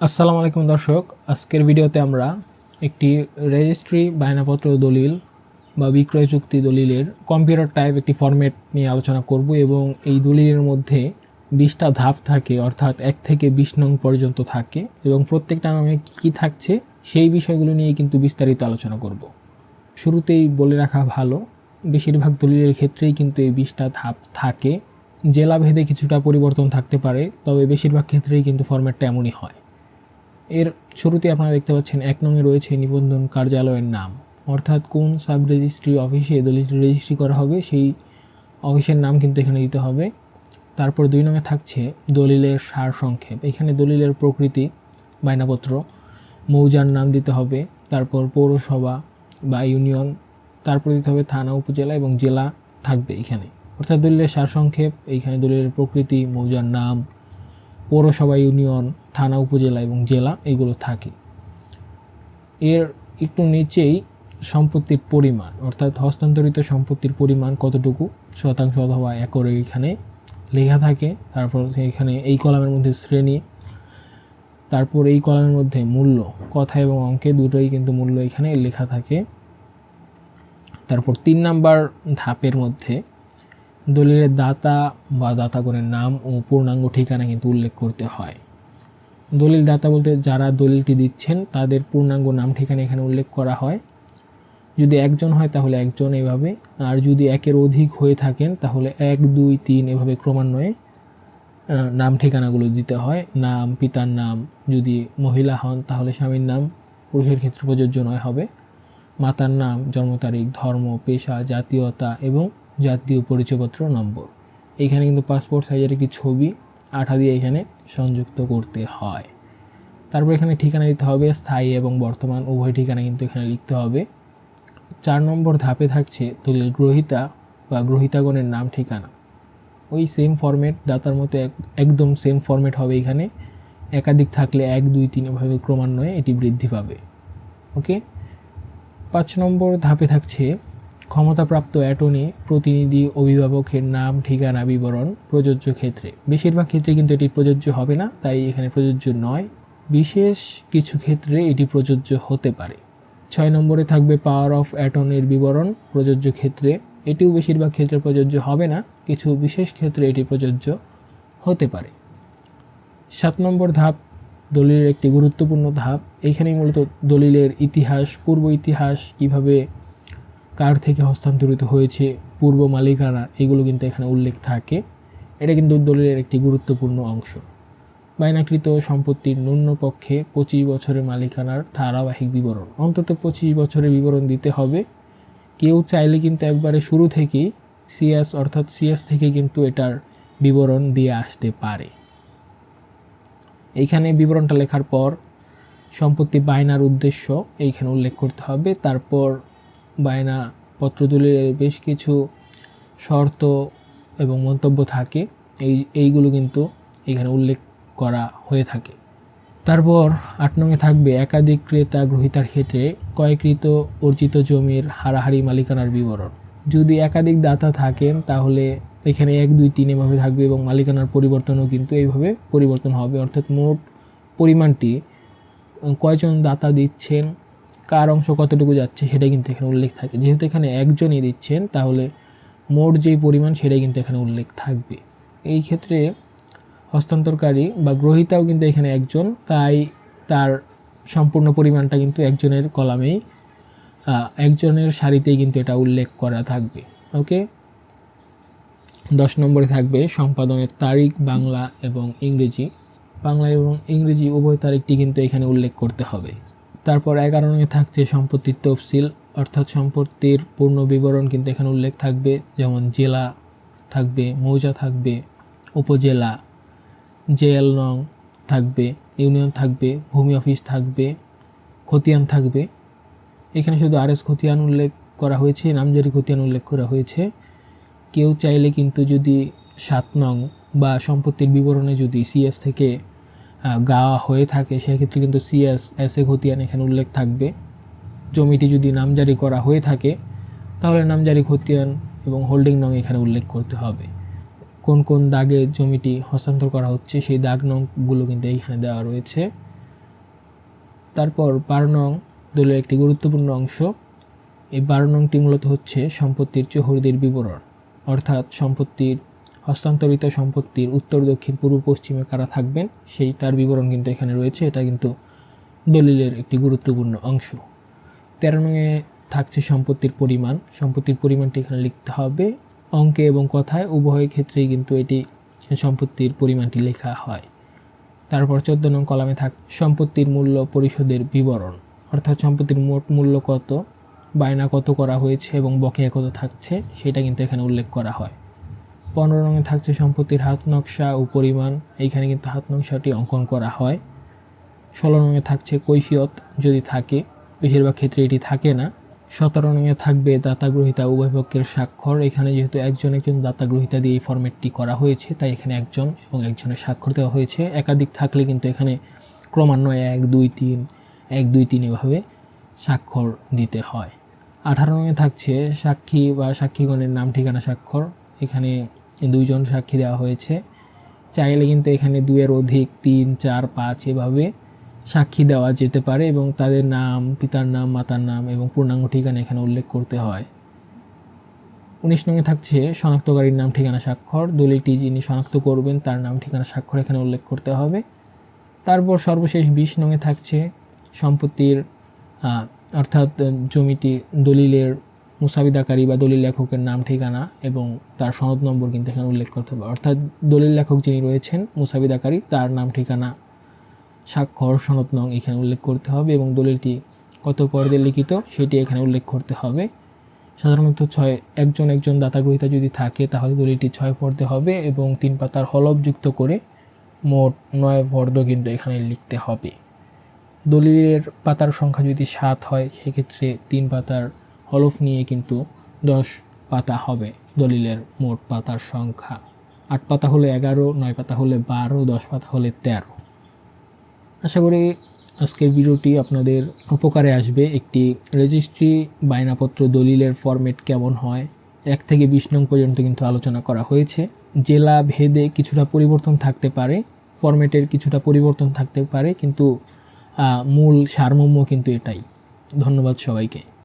আসসালামু আলাইকুম দর্শক। আজকের ভিডিওতে আমরা একটি রেজিস্ট্রি বায়নাপত্র দলিল বা বিক্রয় চুক্তি দলিলের কম্পিউটার টাইপ একটি ফরম্যাট নিয়ে আলোচনা করব এবং এই দলিলের মধ্যে বিশটা ধাপ থাকে, অর্থাৎ এক থেকে বিশ নং পর্যন্ত থাকে এবং প্রত্যেকটা নামে কী কী থাকছে সেই বিষয়গুলো নিয়ে কিন্তু বিস্তারিত আলোচনা করব। শুরুতেই বলে রাখা ভালো, বেশিরভাগ দলিলের ক্ষেত্রেই কিন্তু এই বিশটা ধাপ থাকে। জেলা ভেদে কিছুটা পরিবর্তন থাকতে পারে, তবে বেশিরভাগ ক্ষেত্রেই কিন্তু ফরম্যাটটা এমনই হয়। এর শুরুতে আপনারা দেখতে পাচ্ছেন এক নঙে রয়েছে নিবন্ধন কার্যালয়ের নাম। অর্থাৎ কোন সাব রেজিস্ট্রি অফিসে দলিলটি রেজিস্ট্রি করা হবে, সেই অফিসের নাম কিন্তু এখানে দিতে হবে। তারপর দুই নঙে থাকছে দলিলের সার সংক্ষেপ। এখানে দলিলের প্রকৃতি, বায়নাপত্র, মৌজার নাম দিতে হবে, তারপর পৌরসভা বা ইউনিয়ন, তারপর দিতে হবে থানা, উপজেলা এবং জেলা থাকবে এখানে। অর্থাৎ দলিলের সার সংক্ষেপ এইখানে দলিলের প্রকৃতি, মৌজার নাম পৌরসভা, ইউনিয়ন, থানা, উপজেলা এবং জেলা এগুলো থাকে। এর একটু নিচেই সম্পত্তির পরিমাণ, অর্থাৎ হস্তান্তরিত সম্পত্তির পরিমাণ কতটুকু, শতাংশ অথবা একরে এখানে লেখা থাকে। তারপর এখানে এই কলামের মধ্যে শ্রেণি, তারপর এই কলামের মধ্যে মূল্য, কথা এবং অঙ্কে দুটোই কিন্তু মূল্য এখানে লেখা থাকে। তারপর তিন নাম্বার ধাপের মধ্যে দলিলের দাতা বা দাতাগণের নাম ও পূর্ণাঙ্গ ঠিকানা কিন্তু উল্লেখ করতে হয়। দলিল দাতা বলতে যারা দলিলটি দিচ্ছেন, তাদের পূর্ণাঙ্গ নাম ঠিকানা এখানে উল্লেখ করা হয়। যদি একজন হয়, তাহলে একজন এভাবে। আর যদি একের অধিক হয়ে থাকেন, তাহলে এক, দুই, তিন এভাবে ক্রমান্বয়ে নাম ঠিকানাগুলো দিতে হয়। নাম, পিতার নাম, যদি মহিলা হন, তাহলে স্বামীর নাম, পুরুষের ক্ষেত্রে প্রযোজ্য নয়, হবে। মাতার নাম, জন্ম তারিখ, ধর্ম, পেশা, জাতীয়তা এবং জাতীয় পরিচয়পত্র নম্বর। এখানে কিন্তু পাসপোর্ট সাইজের একটি ছবি, আঠা দিয়ে এখানে সংযুক্ত করতে হয়। তারপর এখানে ঠিকানা দিতে হবে, স্থায়ী এবং বর্তমান, উভয় ঠিকানা কিন্তু এখানে লিখতে হবে। চার নম্বর ধাপে থাকছে দলিল গ্রহিতা বা গ্রহিতাগণের নাম ঠিকানা। ওই সেম ফরম্যাট দাতার মতো এক- একদম সেম ফরম্যাট হবে এখানে। একাধিক থাকলে এক, দুই, তিন এভাবে ক্রমান্বয়ে এটি বৃদ্ধি পাবে। ওকে পাঁচ নম্বর ধাপে থাকছে ক্ষমতাপ্রাপ্ত অ্যাটর্নি, প্রতিনিধি, অভিভাবকের নাম, ঠিকানা, বিবরণ, প্রযোজ্য ক্ষেত্রে। বেশিরভাগ ক্ষেত্রে কিন্তু এটি প্রযোজ্য হবে না, তাই এখানে প্রযোজ্য নয়। বিশেষ কিছু ক্ষেত্রে এটি প্রযোজ্য হতে পারে। ছয় নম্বরে থাকবে পাওয়ার অফ অ্যাটর্নির বিবরণ, প্রযোজ্য ক্ষেত্রে। এটিও বেশিরভাগ ক্ষেত্রে প্রযোজ্য হবে না, কিছু বিশেষ ক্ষেত্রে এটি প্রযোজ্য হতে পারে। সাত নম্বর ধাপ, দলিলের একটি গুরুত্বপূর্ণ ধাপ। এখানেই মূলত দলিলের ইতিহাস, পূর্ব ইতিহাস, কীভাবে কার থেকে হস্তান্তরিত হয়েছে, পূর্ব মালিকানা, এগুলো কিন্তু এখানে উল্লেখ থাকে। এটা কিন্তু দলিলের একটি গুরুত্বপূর্ণ অংশ। বায়নাকৃত সম্পত্তির ন্যূনপক্ষে পঁচিশ বছরের মালিকানার ধারাবাহিক বিবরণ। অন্তত পঁচিশ বছরের বিবরণ দিতে হবে। কেউ চাইলে কিন্তু একবারে শুরু থেকেই সিএস অর্থাৎ সিএস থেকে কিন্তু এটার বিবরণ দিয়ে আসতে পারে। এইখানে বিবরণটা লেখার পর সম্পত্তি বায়নার উদ্দেশ্য এইখানে উল্লেখ করতে হবে। তারপর বায়না পত্র দলিলের বেশ কিছু শর্ত এবং মন্তব্য থাকে। এই, এইগুলো কিন্তু এখানে উল্লেখ করা হয়ে থাকে। তারপর আট নঙে থাকবে একাধিক ক্রেতা গ্রহিতার ক্ষেত্রে ক্রয়কৃত অর্জিত জমির হারাহারি মালিকানার বিবরণ। যদি একাধিক দাতা থাকেন, তাহলে এখানে এক, দুই, তিন এভাবে থাকবে এবং মালিকানার পরিবর্তনও কিন্তু এইভাবে পরিবর্তন হবে। অর্থাৎ মোট পরিমাণটি, কয়জন দাতা দিচ্ছেন কার অংশ কতটুকু যাচ্ছে সেটা কিন্তু এখানে উল্লেখ থাকে। যেহেতু এখানে একজনই দিচ্ছেন, তাহলে মোট যেই পরিমাণ সেটাই কিন্তু এখানে উল্লেখ থাকবে। এই ক্ষেত্রে হস্তান্তরকারী বা গ্রহীতাও কিন্তু এখানে একজন, তাই তার সম্পূর্ণ পরিমাণটা কিন্তু একজনের কলামেই একজনের সারিতেই কিন্তু এটা উল্লেখ করা থাকবে। ওকে? দশ নম্বরে থাকবে সম্পাদনের তারিখ, বাংলা এবং ইংরেজি। বাংলা এবং ইংরেজি উভয় তারিখটি কিন্তু এখানে উল্লেখ করতে হবে। তারপর এগারো নং থাকছে সম্পত্তির তফসিল, অর্থাৎ সম্পত্তির পূর্ণ বিবরণ কিন্তু এখানে উল্লেখ থাকবে, যেমন জেলা থাকবে, মৌজা থাকবে, উপজেলা, জেএল নং থাকবে, ইউনিয়ন থাকবে, ভূমি অফিস থাকবে, খতিয়ান থাকবে। এখানে শুধু আরএস খতিয়ান উল্লেখ করা হয়েছে, নামজারি খতিয়ান উল্লেখ করা হয়েছে। কেউ চাইলে কিন্তু যদি সাত নং বা সম্পত্তির বিবরণে যদি সিএস থেকে গাওয়া হয়ে থাকে, সেক্ষেত্রে কিন্তু সিএস এস এ খতিয়ান এখানে উল্লেখ থাকবে। জমিটি যদি নামজারি করা হয়ে থাকে, তাহলে নামজারি খতিয়ান এবং হোল্ডিং নং এখানে উল্লেখ করতে হবে। কোন কোন দাগে জমিটি হস্তান্তর করা হচ্ছে, সেই দাগ নংগুলো কিন্তু এইখানে দেওয়া রয়েছে। তারপর বারো নং দলিলের একটি গুরুত্বপূর্ণ অংশ। এই বারো নংটি মূলত হচ্ছে সম্পত্তির চৌহদ্দির বিবরণ, অর্থাৎ সম্পত্তির হস্তান্তরিত সম্পত্তির উত্তর, দক্ষিণ, পূর্ব, পশ্চিমে কারা থাকবেন, সেই তার বিবরণ কিন্তু এখানে রয়েছে। এটা কিন্তু দলিলের একটি গুরুত্বপূর্ণ অংশ। তেরো নংয়ে থাকছে সম্পত্তির পরিমাণ। সম্পত্তির পরিমাণটি এখানে লিখতে হবে। অঙ্কে এবং কথায় উভয় ক্ষেত্রেই কিন্তু এটি সম্পত্তির পরিমাণটি লেখা হয়। তারপর চোদ্দ নং কলামে থাক, সম্পত্তির মূল্য পরিশোধের বিবরণ। অর্থাৎ সম্পত্তির মোট মূল্য কত, বায়না কত করা হয়েছে এবং বকেয়া কত থাকছে, সেটা কিন্তু এখানে উল্লেখ করা হয়। পনেরো রঙে থাকছে সম্পত্তির হাত নকশা ও পরিমাণ। এইখানে কিন্তু হাত নকশাটি অঙ্কন করা হয়। ষোলো রঙে থাকছে কৈফিয়ত যদি থাকে, বেশিরভাগ ক্ষেত্রে এটি থাকে না। সতেরো রঙে থাকবে দাতা গ্রহিতা উভয় পক্ষের স্বাক্ষর। এখানে যেহেতু একজন একজন দাতা গ্রহিতা দিয়ে এই ফরম্যাটটি করা হয়েছে, তাই এখানে একজন এবং একজনের স্বাক্ষর দেওয়া হয়েছে। একাধিক থাকলে কিন্তু এখানে ক্রমান্বয়ে এক, দুই, তিন, এক, দুই, তিন এভাবে স্বাক্ষর দিতে হয়। আঠারো রঙে থাকছে সাক্ষী বা সাক্ষীগণের নাম, ঠিকানা, স্বাক্ষর। এখানে দুইজন সাক্ষী দেওয়া হয়েছে। চাইলে কিন্তু এখানে দুয়ের অধিক, তিন, চার, পাঁচ এভাবে সাক্ষী দেওয়া যেতে পারে এবং তাদের নাম, পিতার নাম, মাতার নাম এবং পূর্ণাঙ্গ ঠিকানা এখানে উল্লেখ করতে হয়। উনিশ নঙে থাকছে শনাক্তকারীর নাম ঠিকানা স্বাক্ষর। দলিলটি যিনি শনাক্ত করবেন তার নাম ঠিকানা স্বাক্ষর এখানে উল্লেখ করতে হবে। তারপর সর্বশেষ বিশ নঙে থাকছে সম্পত্তির অর্থাৎ জমিটি দলিলের মুসাবিদাকারী বা দলিল লেখকের নাম, ঠিকানা এবং তার সনদ নম্বর কিন্তু এখানে উল্লেখ করতে হবে। অর্থাৎ দলিল লেখক যিনি রয়েছেন, মুসাবিদাকারী, তার নাম, ঠিকানা, স্বাক্ষর, সনদ নং এখানে উল্লেখ করতে হবে এবং দলিলটি কত পর্যায়ে লিখিত সেটি এখানে উল্লেখ করতে হবে। সাধারণত ছয়, একজন একজন দাতা গ্রহীতা যদি থাকে তাহলে দলিলটি ছয় পর্দে হবে এবং তিন পাতার হলফযুক্ত করে মোট নয় ফর্দ কিন্তু এখানে লিখতে হবে। দলিলের পাতার সংখ্যা যদি সাত হয়, সেক্ষেত্রে তিন পাতার হলফ নিয়ে কিন্তু দশ পাতা হবে দলিলের মোট পাতার সংখ্যা। আট পাতা হলে এগারো, নয় পাতা হলে বারো, দশ পাতা হলে তেরো। আশা করি আজকের ভিডিওটি আপনাদের উপকারে আসবে। একটি রেজিস্ট্রি বায়নাপত্র, দলিলের ফরম্যাট কেমন হয়, এক থেকে বিশ নং পর্যন্ত কিন্তু আলোচনা করা হয়েছে। জেলা ভেদে কিছুটা পরিবর্তন থাকতে পারে ফরম্যাটের কিছুটা পরিবর্তন থাকতে পারে, কিন্তু মূল সারমর্ম কিন্তু এটাই। ধন্যবাদ সবাইকে।